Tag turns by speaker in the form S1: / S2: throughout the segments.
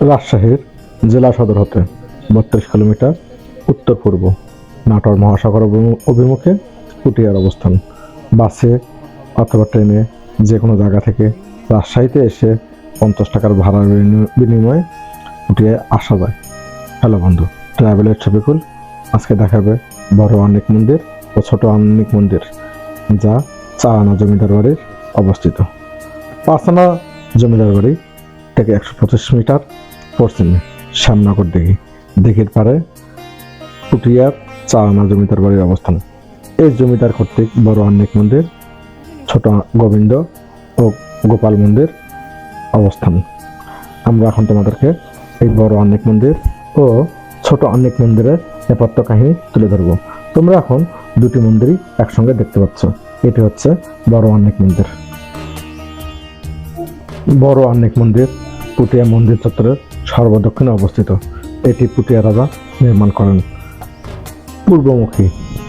S1: রাজশাহীর জেলা সদর হতে বত্রিশ কিলোমিটার উত্তর পূর্ব। নাটোর মহাসাগর অভিমু- অভিমুখে পুটিয়ার অবস্থান। বাসে অথবা ট্রেনে যে কোনো জায়গা থেকে রাজশাহীতে এসে পঞ্চাশ টাকার ভাড়ার বিনিময়ে পুটিয়ায় আসা যায়। হ্যালো বন্ধু ট্রাভেলের ছবিকুল। আজকে দেখাবে বড় অনেক মন্দির ও ছোট অনেক মন্দির, যা চারানা জমিদার বাড়ির অবস্থিত। পাঁচখানা জমিদার বাড়ি থেকে একশো পঁচিশ মিটার পশ্চিমে শ্যামনগর দিঘি। দিঘির পারে পুটিয়ার চারানা জমিদার বাড়ির অবস্থান। এই জমিদার কর্তৃক বড় অনেক মন্দির, ছোট গোবিন্দ ও গোপাল মন্দির অবস্থান। আমরা এখন তোমাদেরকে এই বড় অনেক মন্দির ও ছোট অনেক মন্দিরের নেপথ্য কাহিনী তুলে ধরবো। তোমরা এখন দুটি মন্দিরই একসঙ্গে দেখতে পাচ্ছ। এটি হচ্ছে বড় অনেক মন্দির। বড় অনেক মন্দির, পুটিয়া মন্দির চত্বরের সর্বদক্ষিণে অবস্থিত। এটি পুটিয়া রাজা নির্মাণ করেন। পূর্বমুখী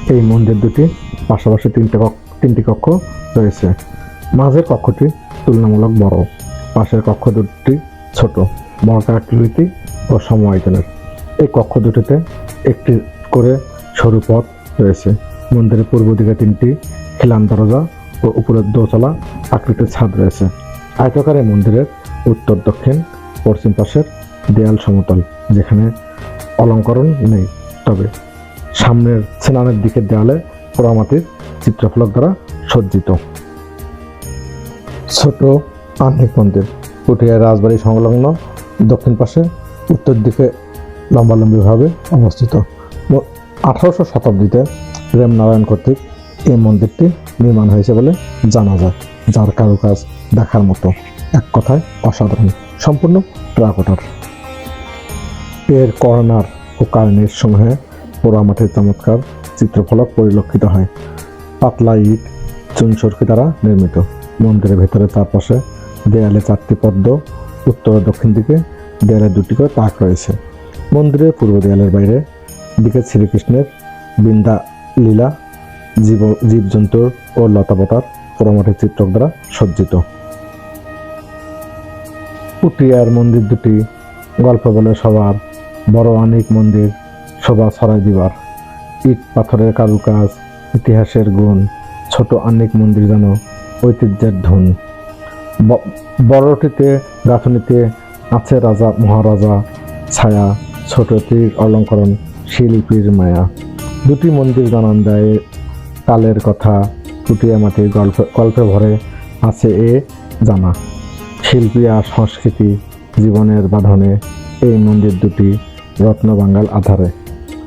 S1: এই মন্দির দুটি পাশাপাশি তিনটে কক্ষ, তিনটি কক্ষ রয়েছে। মাঝের কক্ষটি তুলনামূলক বড়। পাশের কক্ষ দুটি ছোট। বর্গাকৃতি ও সম আয়তনের এই কক্ষ দুটিতে একটি করে সরু পথ রয়েছে। মন্দিরের পূর্ব দিকে তিনটি খিলান দরজা ও উপরের দোতলা আকৃতির ছাদ রয়েছে। আয়তকার মন্দিরের উত্তর দক্ষিণ, পশ্চিম পাশের দেয়াল সমতল, যেখানে অলঙ্করণ নেই। তবে সামনের স্নানের দিকের দেয়ালে পোড়ামাটির চিত্রফলক দ্বারা সজ্জিত। ছোট আহ্নিক মন্দির পুটিয়া রাজবাড়ি সংলগ্ন দক্ষিণ পাশে উত্তর দিকে লম্বালম্বিভাবে অবস্থিত। আঠারোশো শতাব্দীতে প্রেমনারায়ণ কর্তৃক এই মন্দিরটি নির্মাণ হয়েছে বলে জানা যায়। যার কারুকাজ দেখার মতো। এক কথায় অসাধারণ, সম্পূর্ণ ট্রাকোটার এর কর্নার ও কার্নিশ সমূহে পোড়ামাটির চমৎকার চিত্রফলক পরিলক্ষিত হয়। পাতলা ইট চুনসরকি দ্বারা নির্মিত। মন্দিরের ভেতরে চারপাশে দেয়ালে চারটি পদ্ম, উত্তর ও দক্ষিণ দিকে দেয়ালে দুটি করে তাক রয়েছে। মন্দিরের পূর্ব দেয়ালের বাইরে দিকে শ্রীকৃষ্ণের বৃন্দা লীলা, জীব জীবজন্তুর ও লতাপাতার পোড়ামাটির চিত্রক দ্বারা সজ্জিত। পুটিয়ার মন্দির দুটি গল্প বলে সবার, বড় অনেক মন্দির, শোভা ছড়াই দিবার। ইট পাথরের কারুকাজ, ইতিহাসের গুণ, ছোট অনেক মন্দির যেন ঐতিহ্যের ধুন। বড়টিতে, গাঁথনিতে আছে রাজা, মহারাজা, ছায়া ছোটটির অলঙ্করণ শিল্পীর মায়া। দুটি মন্দির জানান দেয় কালের কথা পুটিয়া মাটির গল্প গল্পে ভরে আছে এ জানা। শিল্পী আর সংস্কৃতি জীবনের বাঁধনে এই মন্দির দুটি রত্ন বাঙ্গাল আধারে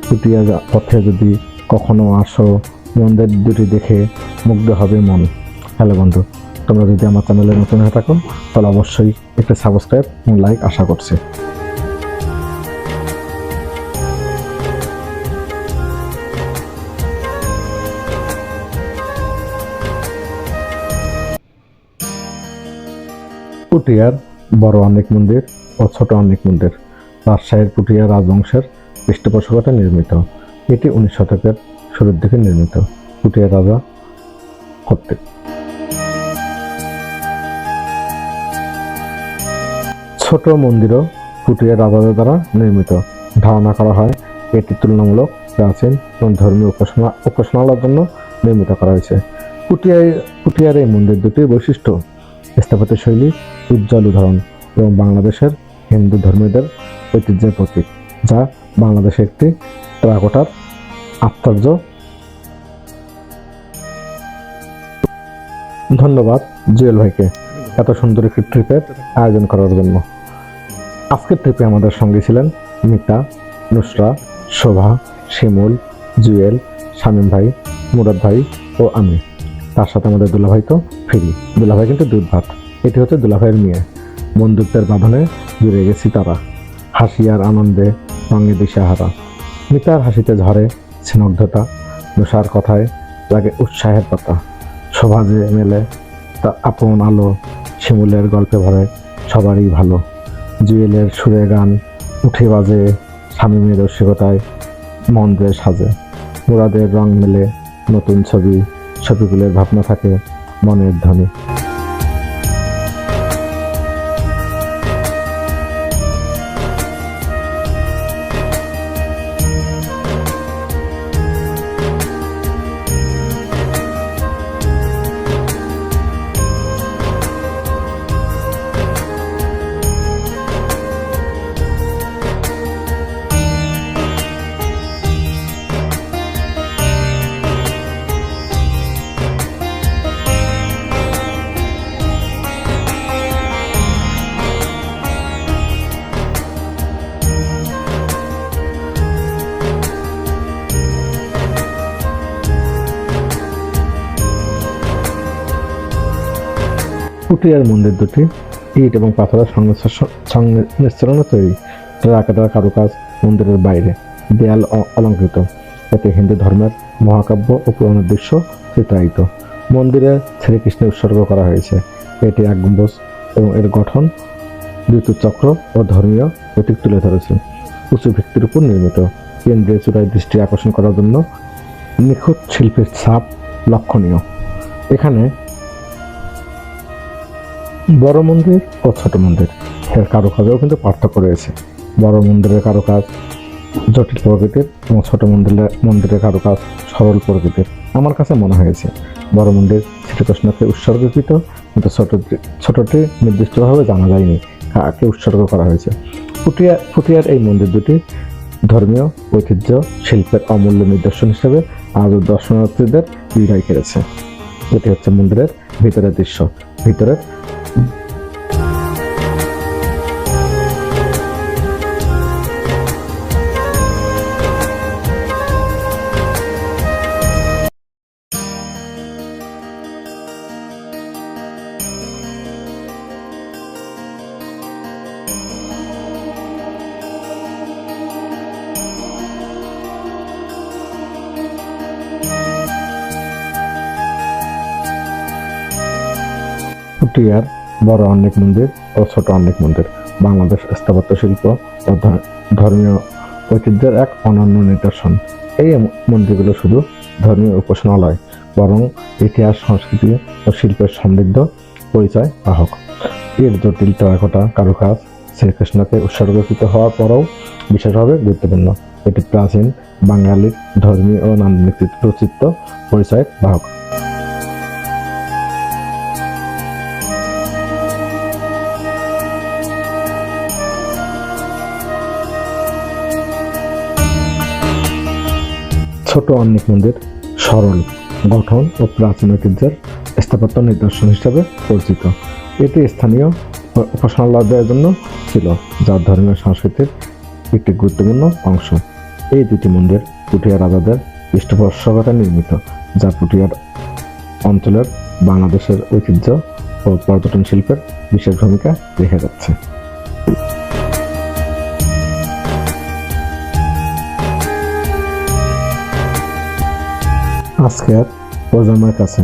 S1: পুটিয়া পথে যদি কখনো আসো, মন্দির দুটি দেখে মুগ্ধ হবে মন। হ্যালো বন্ধু, তোমরা যদি আমার চ্যানেলে নতুন হয়ে থাকো, তাহলে অবশ্যই একটা সাবস্ক্রাইব এবং লাইক আশা করছি। পুটিয়ার বড় অনেক মন্দির ও ছোট অনেক মন্দির। রাজশাহীর পুটিয়া রাজবংশের পৃষ্ঠপোষকতায় নির্মিত। এটি উনিশ শতকের শুরুর দিকে নির্মিত। পুটিয়া রাজা কর্তৃক। ছোট মন্দিরও পুটিয়া রাজাদের দ্বারা নির্মিত। ধারণা করা হয়, এটি তুলনামূলক প্রাচীন এবং ধর্মীয় উপাসনা, উপাসনালয়ের জন্য নির্মিত করা হয়েছে। পুটিয়ায় পুটিয়ার এই মন্দির দুটির বৈশিষ্ট্য, স্থাপত্য শৈলী উজ্জ্বল উদাহরণ এবং বাংলাদেশের হিন্দু ধর্মীয়দের ঐতিহ্যের প্রতীক, যা বাংলাদেশের একটি টেরাকোটার আশ্চর্য ধন্যবাদ জুয়েল ভাইকে এত সুন্দর একটি ট্রিপের আয়োজন করার জন্য। আজকের ট্রিপে আমাদের সঙ্গে ছিলেন মিতা, নুসরা, শোভা, শিমুল, জুয়েল, শামীম ভাই, মুরাদ ভাই ও আমি। তার সাথে আমাদের দুলাভাই তো ফ্রি। দুলাভাই কিন্তু দুধ ভাত। এটি হচ্ছে দুলাভাইয়ের মেয়ে। বন্ধুত্বের বাঁধনে জুড়ে গেছি তারা। হাসি আর আনন্দে রঙে দিশাহারা মিতার হাসিতে ঝরে স্নিগ্ধতা। নুষার কথায় লাগে উৎসাহের পাতা। শোভা যে মেলে তা আপন আলো। শিমুলের গল্পে ভরে সবারই ভালো। জুয়েলের সুরে গান উঠে বাজে স্বামীমের রসিকতায় মন দিয়ে সাজে। মুরাদের রং মেলে নতুন ছবি। ছবিগুলোর ভাবনা থাকে মনের ধ্বনি। পুটিয়ার মন্দির দুটি, ইট এবং পাথরের সংমিশ্রণ- তৈরি। টেরাকাটার কারুকাজ মন্দিরের বাইরে। দেয়াল অলঙ্কৃত। এতে হিন্দু ধর্মের মহাকাব্য ও পুরাণের দৃশ্য চিত্রায়িত মন্দিরে শ্রীকৃষ্ণের উৎসর্গ করা হয়েছে। এটি এক গম্বুজ এবং এর গঠন বিদ্যুৎ চক্র ও ধর্মীয় প্রতীক তুলে ধরেছে। উঁচু ভিত্তির উপর নির্মিত। কেন্দ্রীয় চূড়ায় দৃষ্টি আকর্ষণ করার জন্য নিখুঁত শিল্পের ছাপ লক্ষণীয়। এখানে বড় মন্দির ও ছোট মন্দির। এর কারুকাজেও কিন্তু পার্থক্য রয়েছে। বড় মন্দিরের কারুকাজ জটিল প্রকৃতির এবং ছোট মন্দিরের মন্দিরের কারুকাজ সরল প্রকৃতির। আমার কাছে মনে হয়েছে, বড় মন্দির শ্রীকৃষ্ণকে উৎসর্গকৃত কিন্তু ছোট ছোটটি নির্দিষ্টভাবে জানা যায়নি কাকে উৎসর্গ করা হয়েছে। ফুটিয়া ফুটিয়ার এই মন্দির দুটি ধর্মীয়, ঐতিহ্য, শিল্পের অমূল্য নিদর্শন হিসেবে আজও দর্শনার্থীদের হৃদয় কেড়েছে। এটি হচ্ছে মন্দিরের ভিতরের দৃশ্য। ভিতরের পুটিয়ার বড় অনেক মন্দির ও ছোট অনেক মন্দির। বাংলাদেশ স্থাপত্য শিল্প ও ধর্মীয় ঐতিহ্যের এক অনন্য নিদর্শন। এই মন্দিরগুলো শুধু ধর্মীয় উপাসনালয়, বরং ইতিহাস, সংস্কৃতি ও শিল্পের সমৃদ্ধ পরিচয় বাহক। এর জটিল টেরাকোটা কারুকাজ শ্রীকৃষ্ণকে উৎসর্গকৃত হওয়ার পরও বিশেষভাবে গুরুত্বপূর্ণ। এটি প্রাচীন বাঙালির ধর্মীয় ও নান্দনিক চিত্র পরিচয়ের বাহক। ছোট অনেক মন্দির, সরল, গঠন ও প্রাচীন ঐতিহ্যের স্থাপত্য নিদর্শন হিসাবে পরিচিত। এটি স্থানীয় উ- উপাসনালয়দের জন্য ছিল যা ধর্মীয় সংস্কৃতির একটি গুরুত্বপূর্ণ অংশ। এই দুটি মন্দির পুঠিয়া রাজাদের পৃষ্ঠপোষকতায় নির্মিত, যা পুঠিয়ার অঞ্চলের বাংলাদেশের ঐতিহ্য ও পর্যটন শিল্পের বিশেষ ভূমিকা রেখে যাচ্ছে। আজকের প্রজন্মের কাছে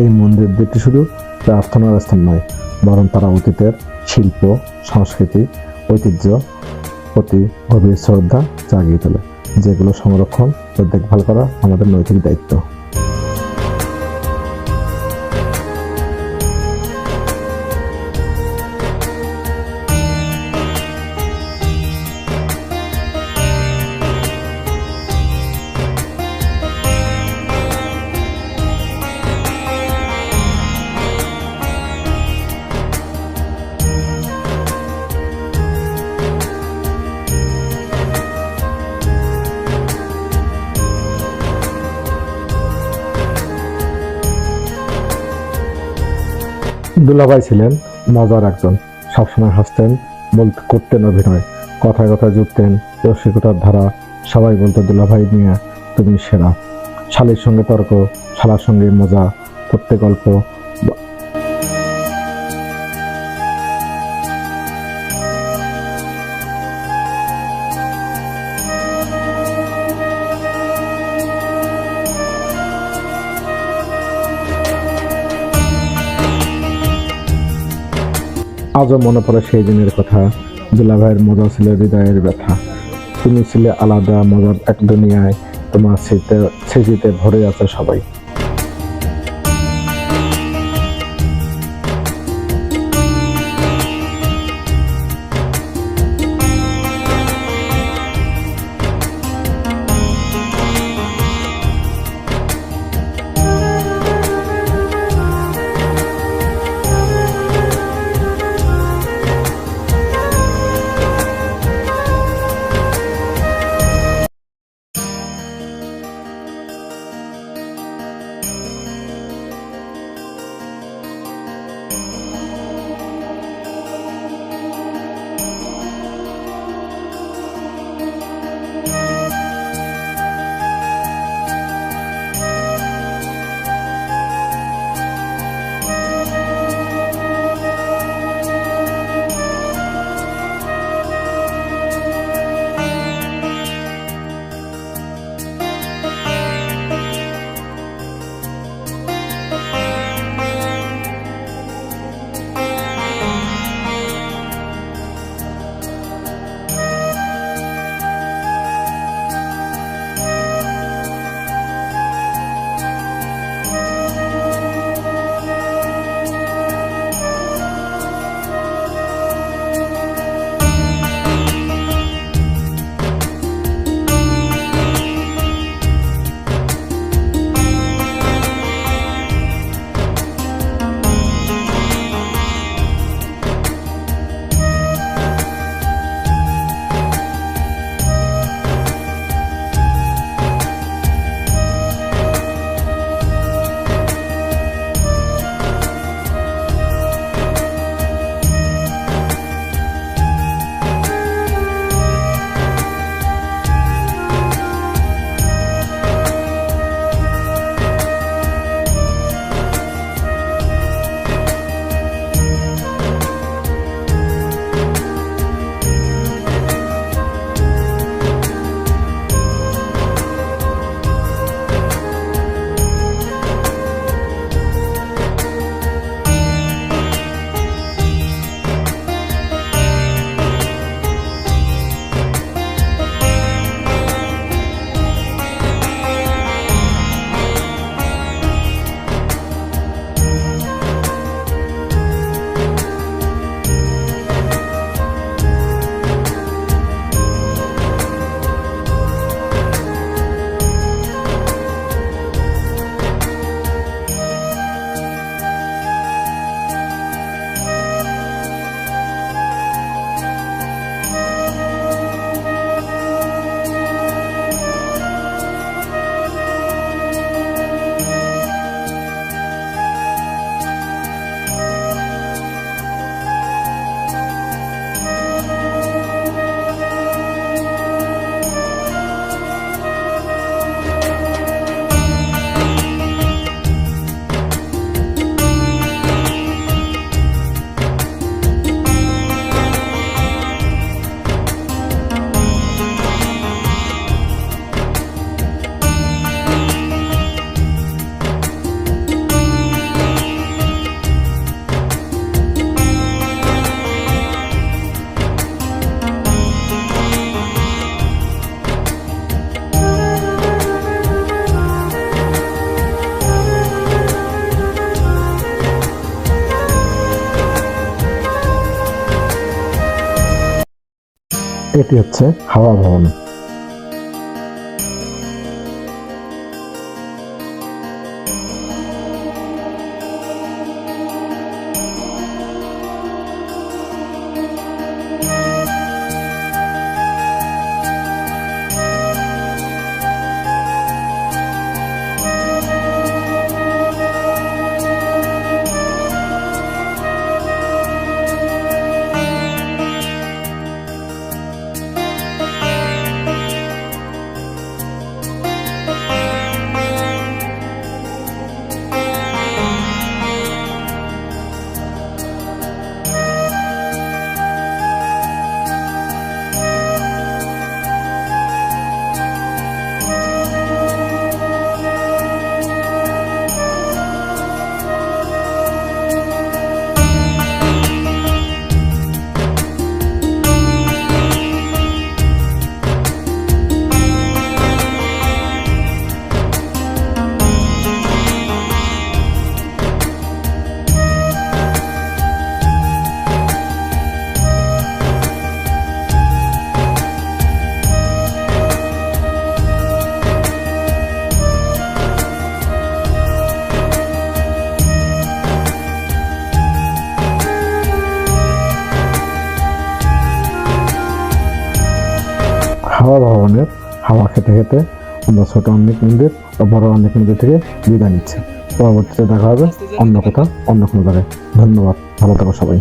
S1: এই মন্দির দুটি শুধু প্রার্থনার স্থান নয়, বরং তারা অতীতের শিল্প, সংস্কৃতি, ঐতিহ্য প্রতি গভীর শ্রদ্ধা জাগিয়ে তোলে। যেগুলো সংরক্ষণ ও দেখভাল করা আমাদের নৈতিক দায়িত্ব। দুলাভাই ছিলেন মজার একজন। সবসময় হাসতেন, বলতে, করতেন অভিনয়। কথায় কথায় জুটতেন রসিকতার ধারা সবাই বলতো, দুলাভাই নিয়ে তুমি সেরা। শালির সঙ্গে তর্ক, শালার সঙ্গে মজা, করতে গল্প আজও মনে পড়ে সেই দিনের কথা দুলাভাইয়ের মজা ছিল হৃদয়ের ব্যথা। তুমি ছিলে আলাদা মজার এক দুনিয়ায়, তোমার স্মৃতিতে ভরে আছে সবাই। এটি হচ্ছে হাওয়া ভবন। খেতে খেতে আমরা ছোট অনেক মন্দির ও বড় অনেক মন্দির থেকে বিদায় নিচ্ছি। পরবর্তীতে দেখা হবে অন্য কোথাও, অন্য কোনো জায়গায়। ধন্যবাদ। ভালো থাকো সবাই।